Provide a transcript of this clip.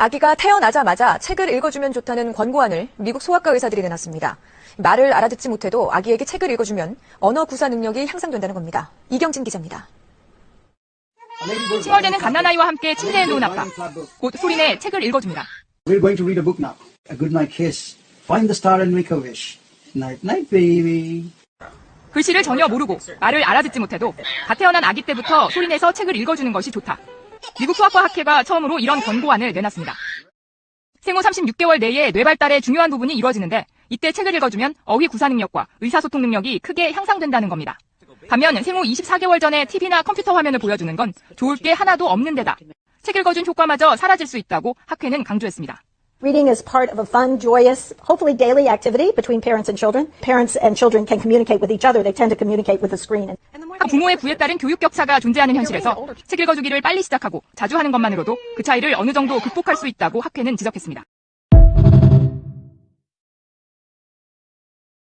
아기가 태어나자마자 책을 읽어주면 좋다는 권고안을 미국 소아과 의사들이 내놨습니다. 말을 알아듣지 못해도 아기에게 책을 읽어주면 언어 구사 능력이 향상된다는 겁니다. 이경진 기자입니다. 칭얼대는 갓난아이와 함께 침대에 누운 아빠. 곧 소리내 책을 읽어줍니다. We're going to read a book now. A good night kiss. Find the star and make a wish. Night, night, baby. 글씨를 전혀 모르고 말을 알아듣지 못해도 갓 태어난 아기 때부터 소리내서 책을 읽어주는 것이 좋다. 미국 소아과 학회가 처음으로 이런 권고안을 내놨습니다. 생후 36개월 내에 뇌 발달의 중요한 부분이 이루어지는데 이때 책을 읽어주면 어휘 구사 능력과 의사소통 능력이 크게 향상된다는 겁니다. 반면 생후 24개월 전에 TV나 컴퓨터 화면을 보여주는 건 좋을 게 하나도 없는 데다 책 읽어준 효과마저 사라질 수 있다고 학회는 강조했습니다. Reading is part of a fun, joyous, hopefully daily activity between parents and children. Parents and children can communicate with each other. They tend to communicate with the screen. 부모의 부에 따른 교육 격차가 존재하는 현실에서 책 읽어주기를 빨리 시작하고 자주 하는 것만으로도 그 차이를 어느 정도 극복할 수 있다고 학회는 지적했습니다.